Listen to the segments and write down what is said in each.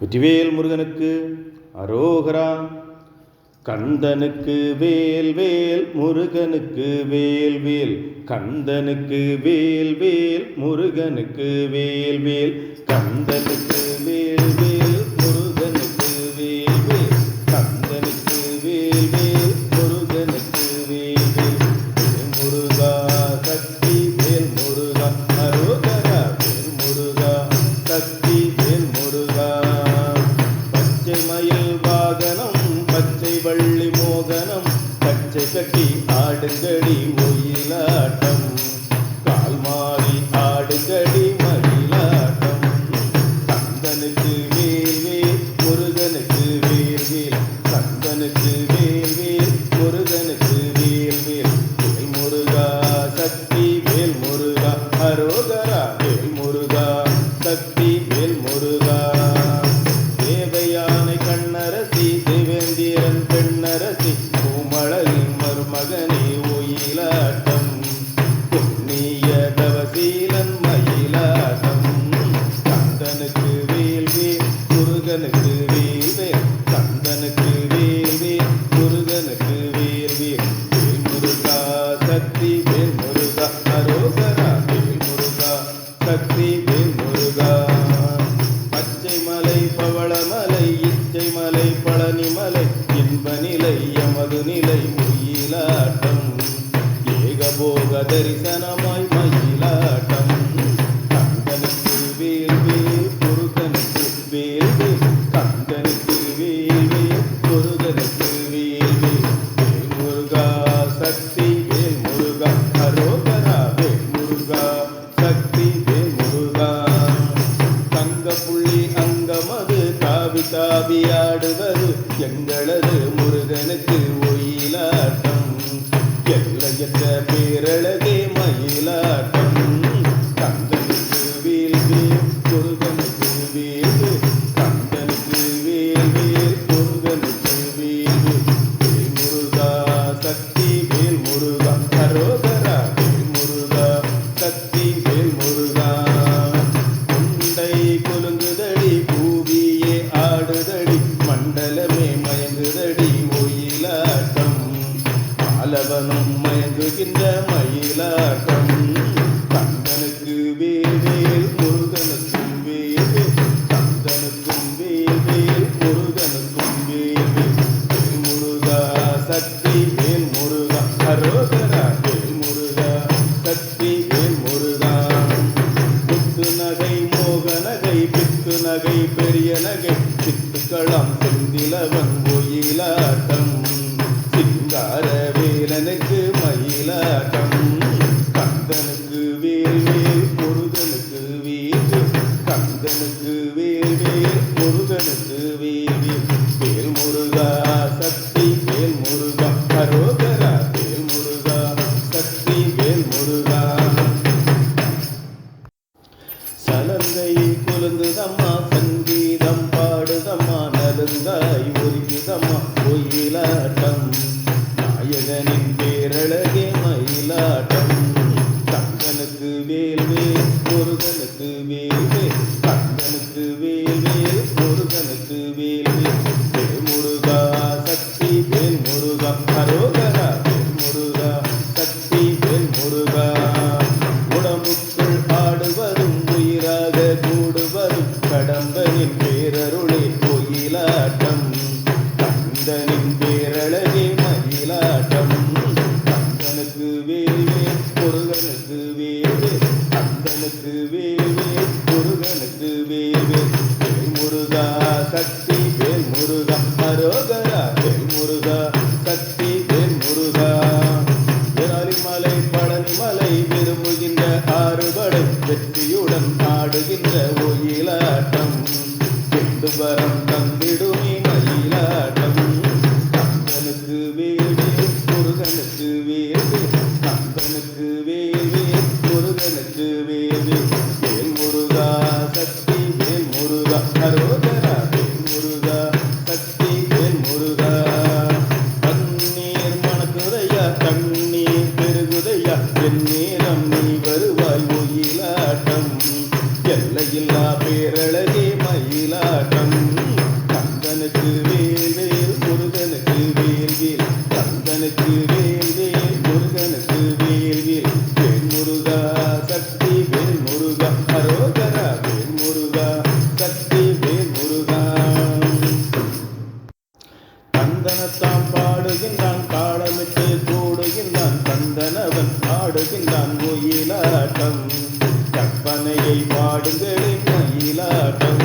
வெற்றிவேல் முருகனுக்கு அரோகரா. கந்தனுக்கு வேல் வேல் முருகனுக்கு வேல் வேல். கந்தனுக்கு வேல் வேல் முருகனுக்கு வேல் வேல். கந்தனுக்கு வேல் பச்சை வள்ளி மோகனம் பச்சை கட்டி ஆடுங்கடி ஒயிலாட்டம். கால் மாறி ஆடுங்கடி மயிலாட்டம். கந்தனுக்கு வேல் முருகனுக்கு வேல் கந்தனுக்கு வேல் முருகனுக்கு வேல் வேல் முருகா சக்தி வேல் முருகா அரோகரா மலை பவளமலை இச்சை மலை பழனி மலை இன்ப நிலை எமது நிலை ஒயிலாட்டம் ஏகபோக தரிசனமாய் மயிலாட்டம். முருகனுக்கு ஒயிலாட்டம். எல்லையற்ற பேரழகே மயிலாட்டம். மயிலாட்டம். கந்தனுக்கு வேல் முருகனுக்கும் வேல் கந்தனுக்கும் வேல் முருகனுக்கும் வேல் முருகா சக்தி வேல் முருகா அரோகரா. வேல் முருகா சக்தி வேல் முருகா முத்து நகை மோக நகை பித்து நகை பெரிய நகை. சித்துக்களம் செந்திலவன் ஒயிலாட்டம் சிங்கார வேலனுக்கு முருகனுக்கு வேல் முருகனுக்கு வேல் வேல் முருகா சக்தி வேல் முருகா அரோகரா. வேல் முருகா சக்தி வேல் முருகா. சலங்கை குலுங்குதம்மா சங்கீதம் பாடுதம்மா நலுங்காய் ஒருங்கிதம்மா ஒயிலாட்டம். நாயகனின் பேரழகே மயிலாட்டம். தங்கனுக்கு வேல் வேல் முருகனுக்கு வேல் முருகனுக்கு வேல் அந்தனுக்கு கந்தனுக்கு முருகனுக்கு வேல் வேல் முருகா சக்தி வேல் முருகா அரோகரா வேல் முருகா சக்தி வேல் முருகா. மலை பழனி மலை விரும்புகின்ற ஆறுபடை வெற்றியுடன் ஆடுகின்ற ஒயிலாட்டம். எட்டு வரம் தந்திடுமே மயிலாட்டம். பெருகுதையா நேரம் நீ வருவாய் ஒயிலாட்டம் எல்லையில்லா பேரழகே மயிலாட்டம். கந்தனுக்கு வேல் வேல் முருகனுக்கு வேல் வேல். கந்தனுக்கு வேல் மயிலாட்டம் கற்பனையை பாடுங்களே மயிலாட்டம்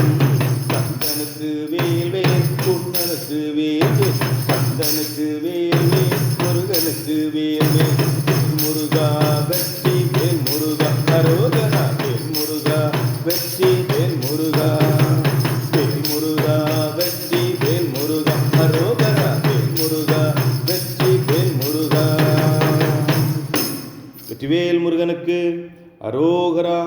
கந்தனுக்கு வேல்வே குண்டனுக்கு வேல்வே கந்தனுக்கு வேல்வே முருகனுக்கு வேல்வே முருகா வெற்றி பெண் முருகா அரோகனா பெண் முருகா வெற்றி பெண் முருகா பெண் முருகா வெற்றி பெண் முருகா அரோகனா பெண் முருகா வெற்றி பெண் முருகா வெற்றிவேல் முருகனுக்கு అరోగరా